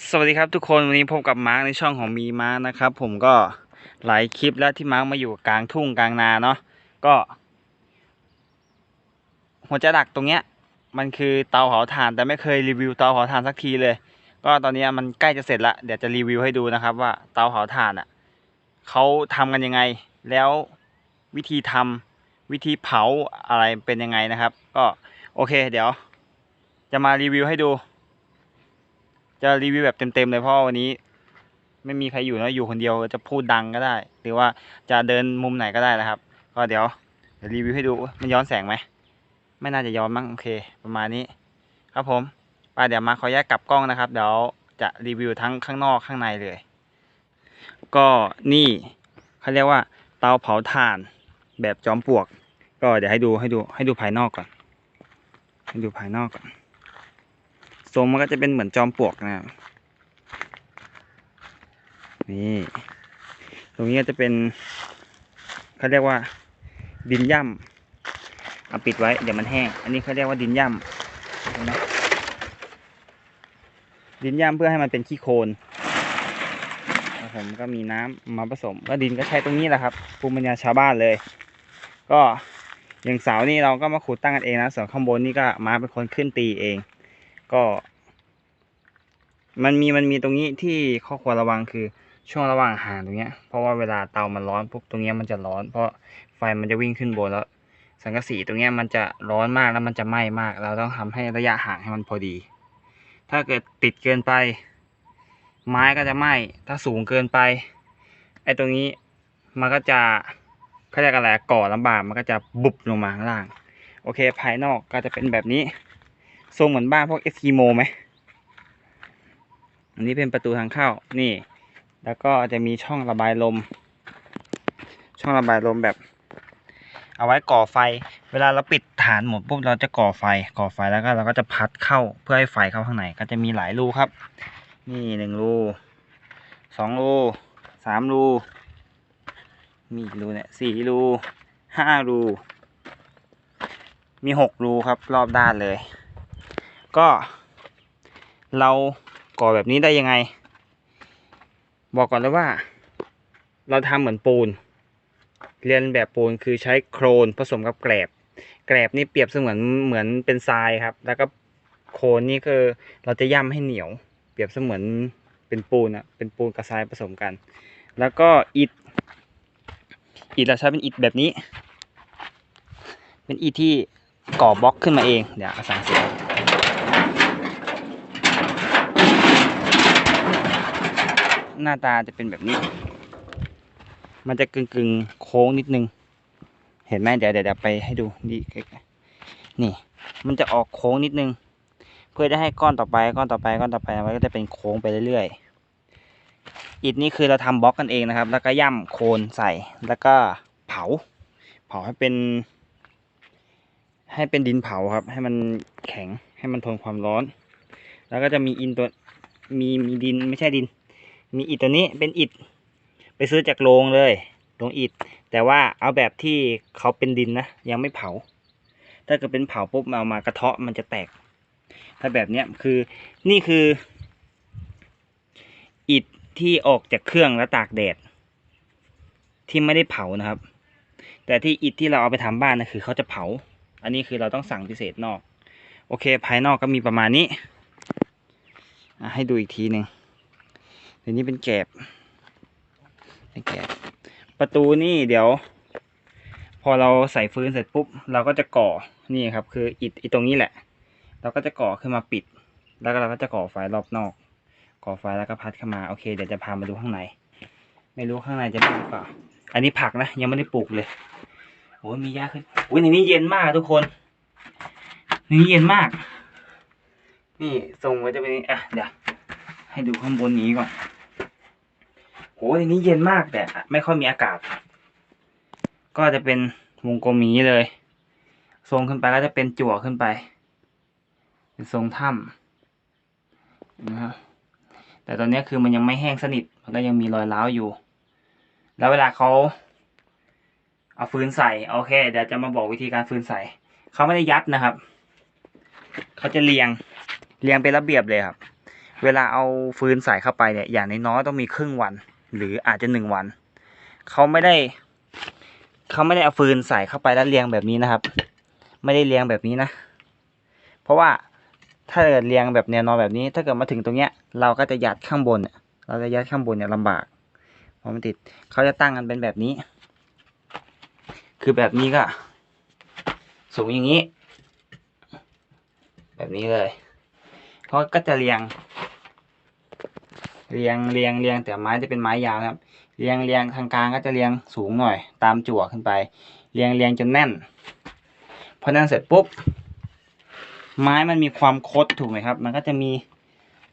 สวัสดีครับทุกคนวันนี้พบกับมาร์กในช่องของมีมาร์กนะครับ ผมก็หลายคลิปแล้วที่มาร์กมาอยู่กลางทุ่งกลางนาเนาะก็ หัวใจดักตรงเนี้ย มันคือเตาเผาถ่านแต่ไม่เคยรีวิวเตาเผาถ่านสักทีเลย ก็ตอนนี้มันใกล้จะเสร็จละเดี๋ยวจะรีวิวให้ดูนะครับว่าเตาเผาถ่านอะเขาทำกันยังไง แล้ววิธีทำวิธีเผาอะไรเป็นยังไงนะครับ ก็โอเค เดี๋ยว จะมารีวิวให้ดู จะรีวิวแบบเต็มๆเลยเพราะวันนี้ ไม่มีใครอยู่นะอยู่คนเดียวจะพูดดังก็ได้ หรือว่าจะเดินมุมไหนก็ได้นะครับ ก็เดี๋ยวเดี๋ยวรีวิวให้ดูมันย้อนแสงไหมไม่น่าจะย้อนมั้งโอเค ประมาณนี้ ครับผมไปเดี๋ยวมาขอแยกกลับกล้องนะครับ เดี๋ยวจะรีวิวทั้งข้างนอกข้างในเลย ก็นี่เขาเรียกว่าเตาเผาถ่านแบบจอมปลวก ก็เดี๋ยวให้ดูให้ดูให้ดูภายนอกก่อน ให้ดูภายนอกก่อน ทรงมันก็จะเป็นเหมือนจอมปลวกนะครับนี่ตรงนี้ก็จะเป็นเขาเรียกว่า ดินย่ำเอาปิดไว้เดี๋ยวมันแห้ง อันนี้เขาเรียกว่าดินย่ำดินย่ำเพื่อให้มันเป็นขี้โคลนผมก็มีน้ำมาผสมก็ดินก็ใช้ตรงนี้แหละครับภูมิปัญญาชาวบ้านเลย ก็อย่างเสานี่เราก็มาขุดตั้งกันเองนะส่วนข้างบนนี่ก็มาเป็นคนขึ้นตีเอง ก็ มันมีมันมีตรงนี้ที่ข้อควรระวังคือช่วงระหว่างห่างตรงเนี้ย เพราะว่าเวลาเตามันร้อนปุ๊บตรงเนี้ยมันจะร้อน เพราะไฟมันจะวิ่งขึ้นบนแล้ว สังกะสีตรงเนี้ยมันจะร้อนมากแล้วมันจะไหม้มาก เราต้องทำให้ระยะห่างให้มันพอดี ถ้าเกิดติดเกินไป ไม้ก็จะไหม้ถ้าสูงเกินไปไอ้ตรงนี้มันก็จะเขาเรียกอะไรก่อลำบากมันก็จะบุบลงมาข้างล่าง โอเค ภายนอกก็จะเป็นแบบนี้ทรงเหมือนบ้านพวกเอสกิโมไหม อันนี้เป็นประตูทางเข้านี่ แล้วก็จะมีช่องระบายลม ช่องระบายลมแบบ เอาไว้ก่อไฟ เวลาเราปิดฐานหมดปุ๊บเราจะก่อไฟ ก่อไฟแล้วก็เราก็จะพัดเข้าเพื่อให้ไฟเข้าข้างในก็จะมีหลายรูครับ นี่หนึ่งรูสองรูสามรูมีกี่รูเนี่ยสี่รูห้ารูมีหกรูครับรอบด้านเลย ก็เรา ก่อแบบนี้ได้ยังไง บอกก่อนเลยว่า เราทำเหมือนปูน เรียนแบบปูนคือใช้โครนผสมกับแกลบ แกลบนี่เปรียบเสมือนเหมือนเป็นทรายครับ แล้วก็โครนนี่คือเราจะย่ำให้เหนียว เปรียบเสมือนเป็นปูนอะเป็นปูนกับทรายผสมกัน แล้วก็อิฐอิฐเราใช้เป็นอิฐแบบนี้ เป็นอิฐที่ก่อบล็อกขึ้นมาเอง เดี๋ยวอาสั่งเสีย หน้าตาจะเป็นแบบนี้ มันจะกึ่งกึ่งๆโค้งนิดนึง เห็นไหมเดี๋ยวเดี๋ยวไปให้ดูนี่นี่ มันจะออกโค้งนิดนึง เพื่อจะให้ก้อนต่อไปก้อนต่อไปก้อนต่อไปมันก็จะเป็นโค้งไปเรื่อยๆอิฐนี่คือเราทำบล็อกกันเองนะครับ แล้วก็ย่ำโคนใส่แล้วก็เผา เผาให้เป็น ให้เป็นดินเผาครับ ให้มันแข็งให้มันทนความร้อน แล้วก็จะมีอินตัวมีมีดินไม่ใช่ดิน มีอิฐตัวนี้เป็นอิฐไปซื้อจากโรงเลยโรงอิฐ แต่ว่าเอาแบบที่เขาเป็นดินนะ ยังไม่เผา ถ้าเกิดเป็นเผาปุ๊บเอามากระเทาะมันจะแตก ถ้าแบบเนี้ยคือนี่คือ อิฐที่ออกจากเครื่องแล้วตากแดด ที่ไม่ได้เผานะครับ แต่ที่อิฐที่เราเอาไปทำบ้านนะคือเขาจะเผา อันนี้คือเราต้องสั่งพิเศษนอก โอเค ภายนอกก็มีประมาณนี้ให้ดูอีกทีหนึ่ง เดี๋ยวนี้เป็นแกบเป็นแกบ ประตูนี่เดี๋ยว พอเราใส่ฟืนเสร็จปุ๊บ เราก็จะก่อนี่ครับ คืออิฐอิฐตรงนี้แหละ เราก็จะก่อขึ้นมาปิด แล้วก็เราก็จะก่อไฟรอบนอก ก่อไฟแล้วก็พัดเข้ามาโอเคเดี๋ยวจะพามาดูข้างใน ไม่รู้ข้างในจะมีหรือเปล่า อันนี้ผักนะยังไม่ได้ปลูกเลยโอ้ยมีหญ้าขึ้นโอ้ยในนี้เย็นมากทุกคนในนี้เย็นมาก นี่ทรงไว้จะเป็นอะเดี๋ยวให้ดูข้างบนนี้ก่อน โหในนี้เย็นมากแต่ไม่ค่อยมีอากาศ ก็จะเป็นวงกลมอย่างนี้เลย ทรงขึ้นไปก็จะเป็นจั่วขึ้นไป เป็นทรงถ้ำนะครับแต่ตอนนี้คือมันยังไม่แห้งสนิท มันก็ยังมีรอยร้าวอยู่ แล้วเวลาเขาเอาฟืนใส่โอเค เดี๋ยวจะมาบอกวิธีการฟืนใส่ เขาไม่ได้ยัดนะครับ เขาจะเรียง เรียงเป็นระเบียบเลยครับ เวลาเอาฟืนใส่เข้าไปเนี่ย อย่างน้อยๆต้องมีครึ่งวัน หรืออาจจะหนึ่งวันเขาไม่ได้เขาไม่ได้เอาฟืนใส่เข้าไปแล้วเรียงแบบนี้นะครับ ไม่ได้เรียงแบบนี้นะ เพราะว่าถ้าเกิดเรียงแบบแนวนอนแบบนี้ ถ้าเกิดมาถึงตรงเนี้ย เราก็จะยัดข้างบนเนี่ยเราจะยัดข้างบนเนี่ยลำบากเพราะมันติดเขาจะตั้งกันเป็นแบบนี้ คือแบบนี้ก็สูงอย่างนี้ แบบนี้เลยเขาก็จะเรียง เรียงเรียงเรียงแต่ไม้จะเป็นไม้ยาวครับ เรียงเรียงทางกลางก็จะเรียงสูงหน่อย ตามจั่วขึ้นไป เรียงเรียงจนแน่น พอแน่นเสร็จปุ๊บ ไม้มันมีความคดถูกไหมครับ มันก็จะมี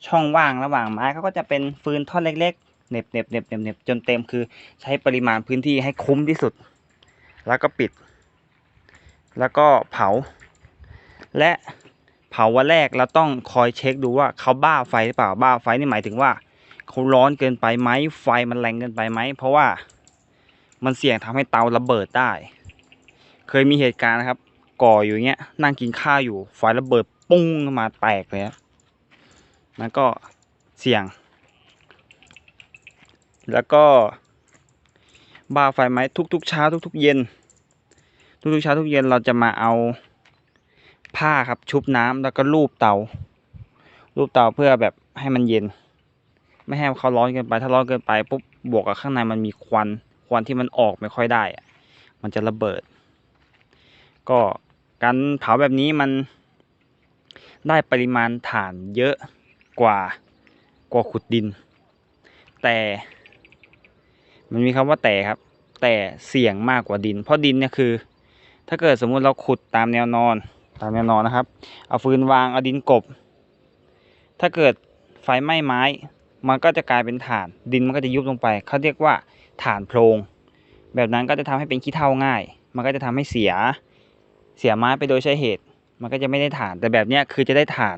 ช่องว่างระหว่างไม้เขาก็จะเป็นฟืนท่อนเล็กๆเน็บเน็บเน็บเน็บเน็บจนเต็มคือ ใช้ปริมาณพื้นที่ให้คุ้มที่สุด แล้วก็ปิด แล้วก็เผา และเผาวันแรกเราต้องคอยเช็คดูว่าเขาบ้าไฟหรือเปล่าบ้าไฟนี่หมายถึงว่า เขาร้อนเกินไปไหมไฟมันแรงเกินไปไหมเพราะว่ามันเสี่ยงทำให้เตาระเบิดได้ เคยมีเหตุการณ์นะครับ ก่ออยู่เงี้ย นั่งกินข้าวอยู่ไฟระเบิดปุ้งมาแตกเลยครับมันก็เสี่ยง แล้วก็บ้าไฟไหมทุกๆเช้าทุกๆเย็น ทุกๆเช้าทุกเย็นเราจะมาเอาผ้าครับชุบน้ำแล้วก็ลูบเตาลูบเตาเพื่อแบบให้มันเย็น ไม่ให้เขาร้อนเกินไป ถ้าร้อนเกินไปปุ๊บบวกกับข้างในมันมีควัน ควันที่มันออกไม่ค่อยได้ มันจะระเบิด ก็การเผาแบบนี้มันได้ปริมาณถ่านเยอะกว่ากว่าขุดดิน แต่มันมีคำว่าแต่ครับ แต่เสี่ยงมากกว่าดิน เพราะดินเนี่ยคือ ถ้าเกิดสมมุติเราขุดตามแนวนอน ตามแนวนอนนะครับ เอาฟืนวางเอาดินกบ ถ้าเกิดไฟไหม้ไม้ มันก็จะกลายเป็นถ่าน ดินมันก็จะยุบลงไป เขาเรียกว่าถ่านโพรง แบบนั้นก็จะทำให้เป็นขี้เถ้าง่าย มันก็จะทำให้เสียเสียไม้ไปโดยใช้เหตุ มันก็จะไม่ได้ถ่าน แต่แบบเนี้ยคือจะได้ถ่าน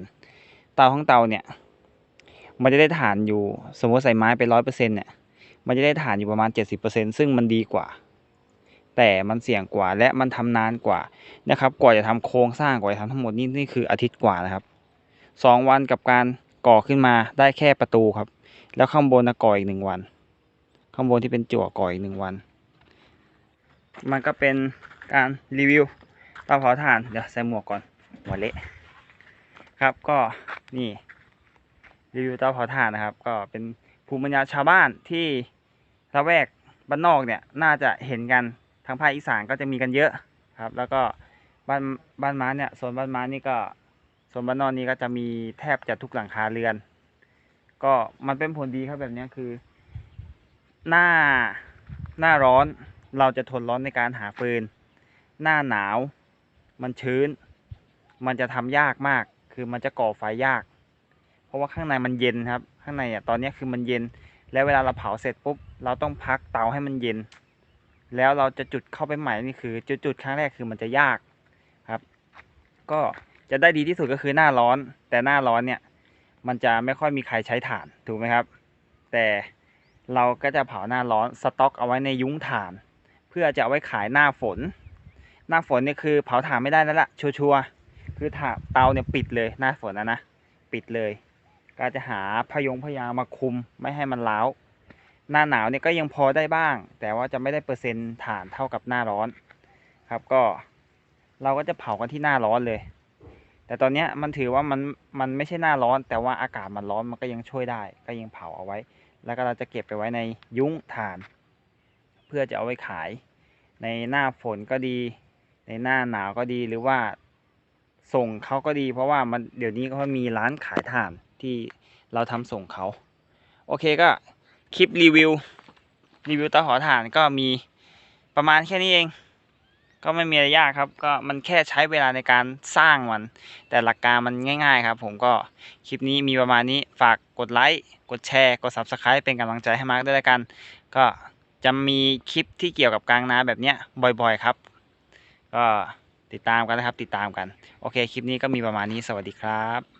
เตาของเตาเนี่ยมันจะได้ถ่านอยู่สมมติใส่ไม้ไปร้อยเปอร์เซ็นต์เนี่ยมันจะได้ถ่านอยู่ประมาณเจ็ดสิบเปอร์เซ็นซึ่งมันดีกว่า แต่มันเสี่ยงกว่าและมันทำนานกว่านะครับกว่าจะทำโครงสร้างกว่าจะทำทั้งหมดนี่นี่คืออาทิตย์กว่านะครับสองวันกับการ ก่อขึ้นมาได้แค่ประตูครับ แล้วข้างบนนะก่ออีกหนึ่งวัน ข้างบนที่เป็นจั่วก่ออีกหนึ่งวัน มันก็เป็นการรีวิวเตาเผาถ่านเดี๋ยวใส่หมวกก่อนหัวเละครับก็นี่รีวิวเตาเผาถ่านนะครับ ก็เป็นภูมิปัญญาชาวบ้านที่ละแวกบ้านนอกเนี่ยน่าจะเห็นกันทางภาคอีสานก็จะมีกันเยอะครับ แล้วก็บ้านบ้านม้าเนี่ยโซนบ้านม้านี่ก็ โซนบ้านนอกนี่ก็จะมีแทบจะทุกหลังคาเรือน ก็มันเป็นผลดีครับแบบนี้คือ หน้าหน้าร้อนเราจะทนร้อนในการหาฟืน หน้าหนาวมันชื้น มันจะทำยากมาก คือมันจะก่อไฟยาก เพราะว่าข้างในมันเย็นครับ ข้างในอะตอนนี้คือมันเย็น แล้วเวลาเราเผาเสร็จปุ๊บ เราต้องพักเตาให้มันเย็น แล้วเราจะจุดเข้าไปใหม่นี่คือจุดจุดครั้งแรกคือมันจะยากครับ ก็ จะได้ดีที่สุดก็คือหน้าร้อน แต่หน้าร้อนเนี่ยมันจะไม่ค่อยมีใครใช้ถ่านถูกไหมครับ แต่เราก็จะเผาหน้าร้อนสต็อกเอาไว้ในยุ้งถ่าน เพื่อจะเอาไว้ขายหน้าฝน หน้าฝนเนี่ยคือเผาถ่านไม่ได้แล้วล่ะชัวร์ๆคือถ่านเตาเนี่ยปิดเลยหน้าฝนนะนะปิดเลย ก็จะหาพยงพยางมาคุมไม่ให้มันร้าวหน้าหนาวเนี่ยก็ยังพอได้บ้าง แต่ว่าจะไม่ได้เปอร์เซ็นต์ฐานเท่ากับหน้าร้อน ครับก็เราก็จะเผากันที่หน้าร้อนเลย แต่ตอนนี้มันถือว่ามันมันไม่ใช่หน้าร้อน แต่ว่าอากาศมันร้อนมันก็ยังช่วยได้ ก็ยังเผาเอาไว้ แล้วก็เราจะเก็บไปไว้ในยุ้งถ่าน เพื่อจะเอาไว้ขาย ในหน้าฝนก็ดี ในหน้าหนาวก็ดีหรือว่าส่งเขาก็ดี เพราะว่ามันเดี๋ยวนี้เขามีร้านขายถ่านที่เราทำส่งเขา โอเคก็คลิปรีวิวรีวิวเตาเผาถ่านก็มีประมาณแค่นี้เอง ก็ไม่มีอะไรยากครับ ก็มันแค่ใช้เวลาในการสร้างมัน แต่หลักการมันง่าย ๆ ครับ ผมก็คลิปนี้มีประมาณนี้ฝากกดไลค์กดแชร์ กด subscribe เป็นกำลังใจให้มาร์กด้วยละกัน ก็จะมีคลิปที่เกี่ยวกับกลางนาแบบเนี้ยบ่อยๆครับ ก็ติดตามกันนะครับ ติดตามกัน โอเค คลิปนี้ก็มีประมาณนี้สวัสดีครับ